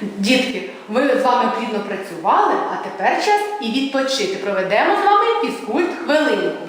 Дітки, ми з вами плідно працювали, а тепер час і відпочити. Проведемо з вами фізкульт хвилинку.